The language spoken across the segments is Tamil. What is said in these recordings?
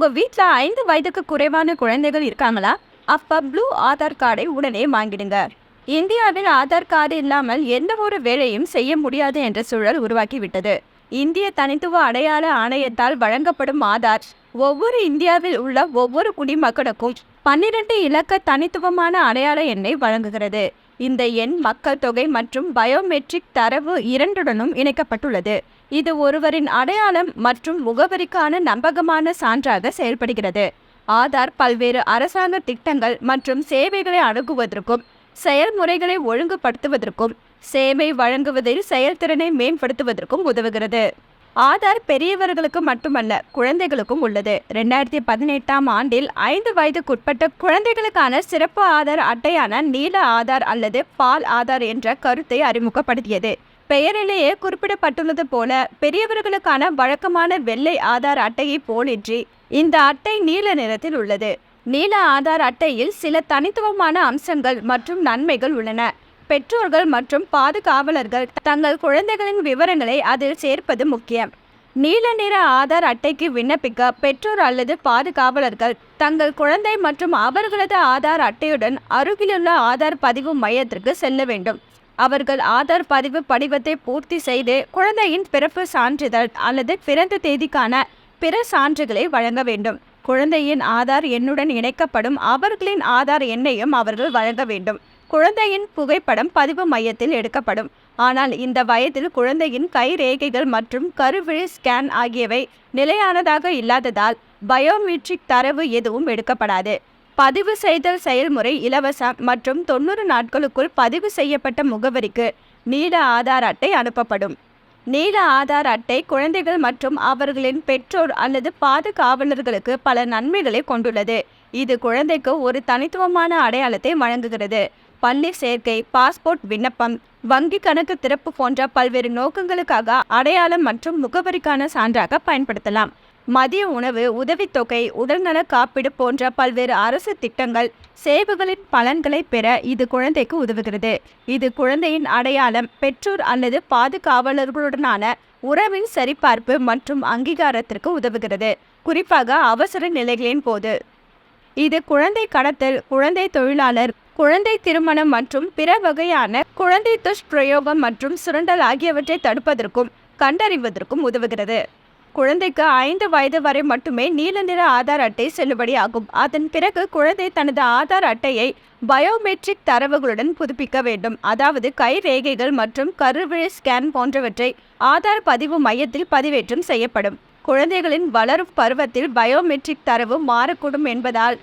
உங்கள் வீட்டில் ஐந்து வயதுக்கு குறைவான குழந்தைகள் இருக்காங்களா? அப்போ ப்ளூ ஆதார் கார்டை உடனே வாங்கிடுங்க. இந்தியாவில் ஆதார் கார்டு இல்லாமல் எந்த ஒரு வேலையும் செய்ய முடியாது என்ற சூழல் உருவாக்கிவிட்டது. இந்திய தனித்துவ அடையாள ஆணையத்தால் வழங்கப்படும் ஆதார். ஒவ்வொரு இந்தியாவில் உள்ள ஒவ்வொரு குடிமக்களுக்கும் பன்னிரண்டு இலக்க தனித்துவமான அடையாள எண்ணை வழங்குகிறது. இந்த எண் மக்கள் தொகை மற்றும் பயோமெட்ரிக் தரவு இரண்டுடனும் இணைக்கப்பட்டுள்ளது. இது ஒருவரின் அடையாளம் மற்றும் முகவரிக்கான நம்பகமான சான்றாக செயல்படுகிறது. ஆதார் பல்வேறு அரசாங்க திட்டங்கள் மற்றும் சேவைகளை அணுகுவதற்கும் செயல்முறைகளை ஒழுங்குபடுத்துவதற்கும் சேவை வழங்குவதில் செயல்திறனை மேம்படுத்துவதற்கும் உதவுகிறது. ஆதார் பெரியவர்களுக்கு மட்டுமல்ல குழந்தைகளுக்கும் உள்ளது. ரெண்டாயிரத்தி பதினெட்டாம் ஆண்டில் ஐந்து வயதுக்குட்பட்ட குழந்தைகளுக்கான சிறப்பு ஆதார் அட்டையான நீல ஆதார் அல்லது பால் ஆதார் என்ற கருத்தை அறிமுகப்படுத்தியது. பெயரிலேயே குறிப்பிடப்பட்டுள்ளது போல பெரியவர்களுக்கான வழக்கமான வெள்ளை ஆதார் அட்டையை போலின்றி இந்த அட்டை நீல நிறத்தில் உள்ளது. நீல ஆதார் அட்டையில் சில தனித்துவமான அம்சங்கள் மற்றும் நன்மைகள் உள்ளன. பெற்றோர்கள் மற்றும் பாதுகாவலர்கள் தங்கள் குழந்தைகளின் விவரங்களை அதில் சேர்ப்பது முக்கியம். நீல நிற ஆதார் அட்டைக்கு விண்ணப்பிக்க பெற்றோர் அல்லது பாதுகாவலர்கள் தங்கள் குழந்தை மற்றும் அவர்களது ஆதார் அட்டையுடன் அருகிலுள்ள ஆதார் பதிவு மையத்திற்கு செல்ல வேண்டும். அவர்கள் ஆதார் பதிவு படிவத்தை பூர்த்தி செய்து குழந்தையின் பிறப்பு சான்றிதழ் அல்லது பிறந்த தேதிக்கான பிற சான்றுகளை வழங்க வேண்டும். குழந்தையின் ஆதார் எண்ணுடன் இணைக்கப்படும் அவர்களின் ஆதார் எண்ணையும் அவர்கள் வழங்க வேண்டும். குழந்தையின் புகைப்படம் பதிவு மையத்தில் எடுக்கப்படும். ஆனால் இந்த வயதில் குழந்தையின் கை ரேகைகள் மற்றும் கருவிழி ஸ்கேன் ஆகியவை நிலையானதாக இல்லாததால் பயோமெட்ரிக் தரவு எதுவும் எடுக்கப்படாது. பதிவு செய்தல் செயல்முறை இலவசம் மற்றும் தொண்ணூறு நாட்களுக்குள் பதிவு செய்யப்பட்ட முகவரிக்கு நீல ஆதார் அட்டை அனுப்பப்படும். நீல ஆதார் அட்டை குழந்தைகள் மற்றும் அவர்களின் பெற்றோர் அல்லது பாதுகாவலர்களுக்கு பல நன்மைகளை கொண்டுள்ளது. இது குழந்தைக்கு ஒரு தனித்துவமான அடையாளத்தை வழங்குகிறது. பள்ளி சேர்க்கை பாஸ்போர்ட் விண்ணப்பம் வங்கி கணக்கு திறப்பு போன்ற பல்வேறு நோக்கங்களுக்காக அடையாளம் மற்றும் முகவரிக்கான சான்றாக பயன்படுத்தலாம். மதிய உணவு உதவித்தொகை உடல்நல காப்பீடு போன்ற பல்வேறு அரசு திட்டங்கள் சேவைகளின் பலன்களை பெற இது குழந்தைக்கு உதவுகிறது. இது குழந்தையின் அடையாளம் பெற்றோர் அல்லது பாதுகாவலர்களுடனான உறவின் சரிபார்ப்பு மற்றும் அங்கீகாரத்திற்கு உதவுகிறது. குறிப்பாக அவசர நிலைகளின் போது. இது குழந்தை கடத்தல் குழந்தை தொழிலாளர் குழந்தை திருமணம் மற்றும் பிற வகையான குழந்தை துஷ்பிரயோகம் மற்றும் சுரண்டல் ஆகியவற்றை தடுப்பதற்கும் கண்டறிவதற்கும் உதவுகிறது. குழந்தைக்கு ஐந்து வயது வரை மட்டுமே நீல நிற ஆதார் அட்டை செல்லுபடியாகும் அதன் பிறகு குழந்தை தனது ஆதார் அட்டையை பயோமெட்ரிக் தரவுகளுடன் புதுப்பிக்க வேண்டும். அதாவது கை ரேகைகள் மற்றும் கருவிழி ஸ்கேன் போன்றவற்றை ஆதார் பதிவு மையத்தில் பதிவேற்றம் செய்யப்படும். குழந்தைகளின் வளரும் பருவத்தில் பயோமெட்ரிக் தரவு மாறக்கூடும் என்பதால்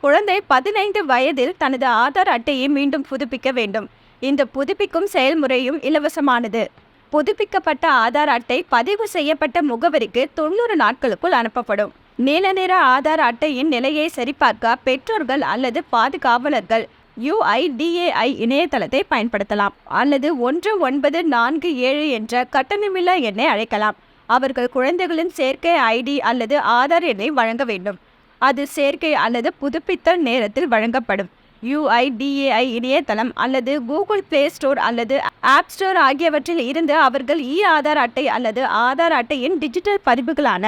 குழந்தை பதினைந்து வயதில் தனது ஆதார் அட்டையை மீண்டும் புதுப்பிக்க வேண்டும். இந்த புதுப்பிக்கும் செயல்முறையும் இலவசமானது. புதுப்பிக்கப்பட்ட ஆதார் அட்டை பதிவு செய்யப்பட்ட முகவரிக்கு தொண்ணூறு நாட்களுக்குள் அனுப்பப்படும். நீல நிற ஆதார் அட்டையின் நிலையை சரிபார்க்க பெற்றோர்கள் அல்லது பாதுகாவலர்கள் யுஐடிஏஐ இணையதளத்தை பயன்படுத்தலாம். அல்லது ஒன்று ஒன்பது நான்கு ஏழு என்ற கட்டணமில்லா எண்ணை அழைக்கலாம். அவர்கள் குழந்தைகளின் சேர்க்கை ஐடி அல்லது ஆதார் எண்ணை வழங்க வேண்டும். அது சேர்க்கை அல்லது புதுப்பித்தல் நேரத்தில் வழங்கப்படும். யுஐடிஏஐ இணையதளம் அல்லது கூகுள் பிளே ஸ்டோர் அல்லது ஆப் ஸ்டோர் ஆகியவற்றில் இருந்து அவர்கள் இ ஆதார் அட்டை அல்லது ஆதார் அட்டையின் டிஜிட்டல் பதிவுகளான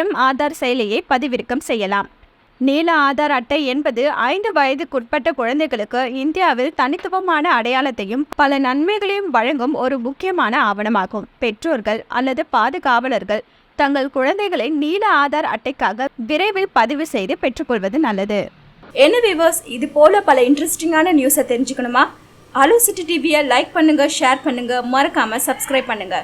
எம் ஆதார் செயலியை பதிவிறக்கம் செய்யலாம். நீல ஆதார் அட்டை என்பது ஐந்து வயதுக்குட்பட்ட குழந்தைகளுக்கு இந்தியாவில் தனித்துவமான அடையாளத்தையும் பல நன்மைகளையும் வழங்கும் ஒரு முக்கியமான ஆவணமாகும். பெற்றோர்கள் அல்லது பாதுகாவலர்கள் தங்கள் குழந்தைகளை நீல ஆதார் அட்டைக்காக விரைவில் பதிவு செய்து பெற்றுக்கொள்வது நல்லது. என்ன வியூவர்ஸ் இது போல பல இன்ட்ரெஸ்டிங்கான நியூஸை தெரிஞ்சுக்கணுமா? அலோ சிட்டி டிவியை லைக் பண்ணுங்க ஷேர் பண்ணுங்க. மறக்காம சப்ஸ்கிரைப் பண்ணுங்க.